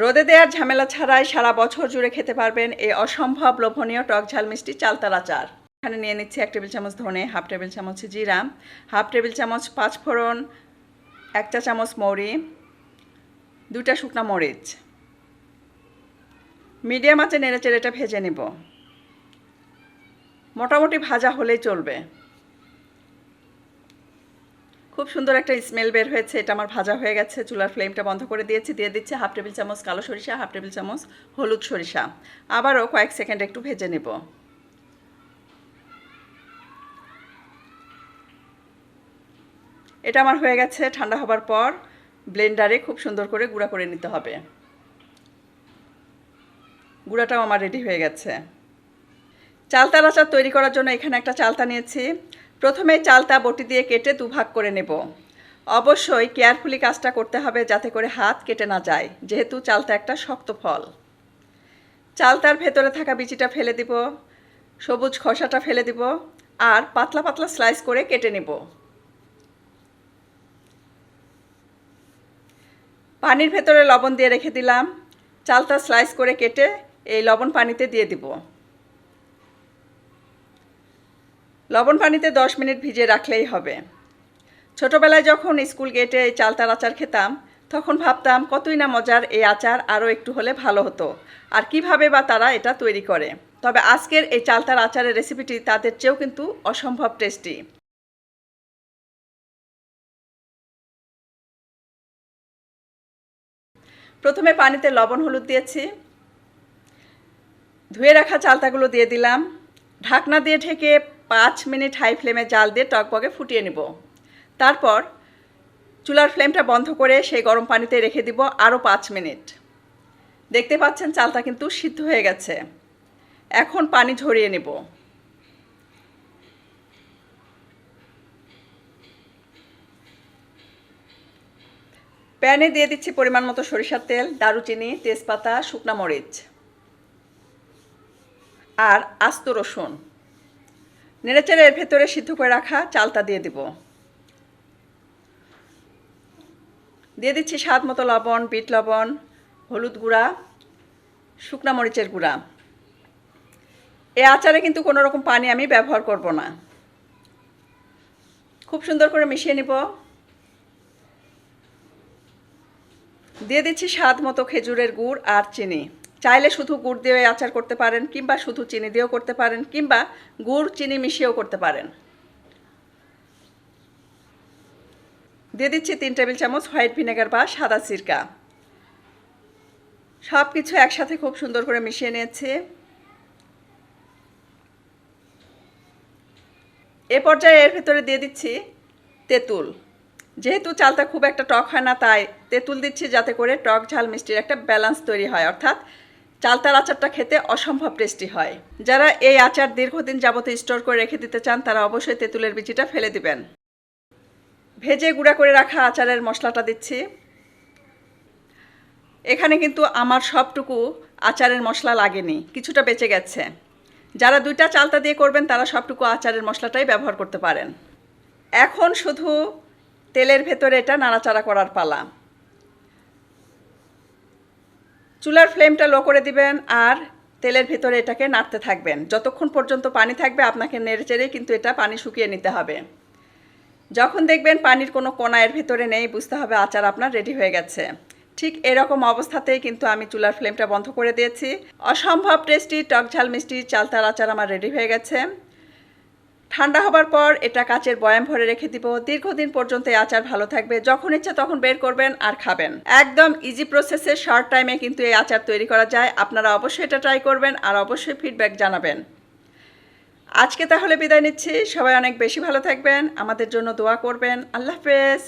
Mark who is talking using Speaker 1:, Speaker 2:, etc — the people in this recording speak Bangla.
Speaker 1: রোদে দেওয়ার ঝামেলা ছাড়াই সারা বছর জুড়ে খেতে পারবেন এই অসম্ভব লোভনীয় টক ঝাল মিষ্টি চালতার আচার। এখানে নিয়ে নিচ্ছি এক টেবিল চামচ ধনে, হাফ টেবিল চামচ জিরা, হাফ টেবিল চামচ পাঁচফোড়ন এক চা চামচ মৌরি দুটা শুকনো মরিচ। মিডিয়াম আঁচে নেড়ে চেড়ে এটা ভেজে নিব। মোটামুটি ভাজা হলেই চলবে। খুব সুন্দর একটা স্মেল বের হয়েছে, এটা আমার ভাজা হয়ে গেছে, চুলার ফ্লেমটা বন্ধ করে দিয়েছি, দিয়ে দিচ্ছি হাফ টেবিল চামচ কালো সরিষা হাফ টেবিল চামচ হলুদ সরিষা। আবারও কয়েক সেকেন্ড একটু ভেজে নেব। এটা আমার হয়ে গেছে, ঠান্ডা হবার পর ব্লেন্ডারে খুব সুন্দর করে গুঁড়া করে নিতে হবে। গুঁড়াটাও আমার রেডি হয়ে গেছে। চালতার আচার তৈরি করার জন্য এখানে একটা চালতা নিয়েছি। প্রথমে চালতা বটি দিয়ে কেটে দুভাগ করে নেব। অবশ্যই কেয়ারফুলি কাজটা করতে হবে যাতে করে হাত কেটে না যায়, যেহেতু চালতা একটা শক্ত ফল। চালতার ভেতরে থাকা বিচিটা ফেলে দিব, সবুজ খসাটা ফেলে দিব, আর পাতলা পাতলা স্লাইস করে কেটে নেব। পানির ভেতরে লবণ দিয়ে রেখে দিলাম। চালতা স্লাইস করে কেটে এই লবণ পানিতে দিয়ে দিব। লবণ পানিতে দশ মিনিট ভিজিয়ে রাখলেই হবে। ছোটোবেলায় যখন স্কুল গেটে চালতার আচার খেতাম, তখন ভাবতাম কতই না মজার এই আচার আরও একটু হলে ভালো হতো। আর কীভাবে বা তারা এটা তৈরি করে। তবে আজকের এই চালতার আচারের রেসিপিটি তাদের চেয়েও কিন্তু অসম্ভব টেস্টি। প্রথমে পানিতে লবণ হলুদ দিয়েছি। ধুয়ে রাখা চালতাগুলো দিয়ে দিলাম। ঢাকনা দিয়ে ঢেকে পাঁচ মিনিট হাই ফ্লেমে জাল দিয়ে টকবগে ফুটিয়ে নেব। তারপর চুলার ফ্লেমটা বন্ধ করে সেই গরম পানিতে রেখে দিব আরও পাঁচ মিনিট। দেখতে পাচ্ছেন চালটা কিন্তু সিদ্ধ হয়ে গেছে। এখন পানি ঝরিয়ে নেব। প্যানে দিয়ে দিচ্ছি পরিমাণ মতো সরিষার তেল, দারুচিনি, তেজপাতা, শুকনা মরিচ আর আস্ত রসুন। নেড়েচেড়ে এর ভেতরে সিদ্ধ করে রাখা চালটা দিয়ে দিব। দিয়ে দিচ্ছি স্বাদ মতো লবণ, বিট লবণ, হলুদ গুঁড়া, শুকনা মরিচের গুঁড়া। এ আচারে কিন্তু কোনো রকম পানি আমি ব্যবহার করব না। খুব সুন্দর করে মিশিয়ে নিব। দিয়ে দিচ্ছি স্বাদ মতো খেজুরের গুড় আর চিনি। চাইলে শুধু গুড় দিয়ে আচার করতে পারেন, কিংবা শুধু চিনি দিয়েও করতে পারেন, কিংবা গুড়, চিনি মিশিয়েও করতে পারেন। দিয়ে দিচ্ছি তিন টেবিল চামচ হোয়াইট ভিনেগার বা সাদা সিরকা। সব কিছু একসাথে খুব সুন্দর করে মিশিয়ে নিয়েছি। এ পর্যায়ে এর ভেতরে দিয়ে দিচ্ছি তেঁতুল। যেহেতু চালটা খুব একটা টক হয় না, তাই তেঁতুল দিচ্ছি যাতে করে টক ঝাল মিষ্টির একটা ব্যালেন্স তৈরি হয়, অর্থাৎ চালতার আচারটা খেতে অসম্ভব টেস্টি হয়। যারা এই আচার দীর্ঘদিন যাবত স্টোর করে রেখে দিতে চান, তারা অবশ্যই তেঁতুলের বিচিটা ফেলে দিবেন। ভেজে গুঁড়া করে রাখা আচারের মশলাটা দিচ্ছি। এখানে কিন্তু আমার সবটুকু আচারের মশলা লাগেনি, কিছুটা বেঁচে গেছে। যারা দুইটা চালতা দিয়ে করবেন, তারা সবটুকু আচারের মশলাটাই ব্যবহার করতে পারেন। এখন শুধু তেলের ভেতরে এটা নাড়াচাড়া করার পালা। চুলার ফ্লেমটা লো করে দিবেন আর তেলের ভেতরে এটাকে নাড়তে থাকবেন। যতক্ষণ পর্যন্ত পানি থাকবে, আপনাকে নেড়ে চেড়ে কিন্তু এটা পানি শুকিয়ে নিতে হবে। যখন দেখবেন পানির কোনো কোনা এর ভেতরে নেই, বুঝতে হবে আচার আপনার রেডি হয়ে গেছে। ঠিক এরকম অবস্থাতেই কিন্তু আমি চুলার ফ্লেমটা বন্ধ করে দিয়েছি। অসম্ভব টেস্টি টক ঝাল মিষ্টি চালতার আচার আমার রেডি হয়ে গেছে। ঠান্ডা হবার পর এটা কাচের বয়াম ভরে রেখে দিব। দীর্ঘদিন পর্যন্ত এই আচার ভালো থাকবে। যখন ইচ্ছা তখন বের করবেন আর খাবেন। একদম ইজি প্রসেসে শর্ট টাইমে কিন্তু এই আচার তৈরি করা যায়। আপনারা অবশ্যই এটা ট্রাই করবেন আর অবশ্যই ফিডব্যাক জানাবেন। আজকে তাহলে বিদায় নিচ্ছি। সবাই অনেক বেশি ভালো থাকবেন। আমাদের জন্য দোয়া করবেন। আল্লাহ হাফেজ।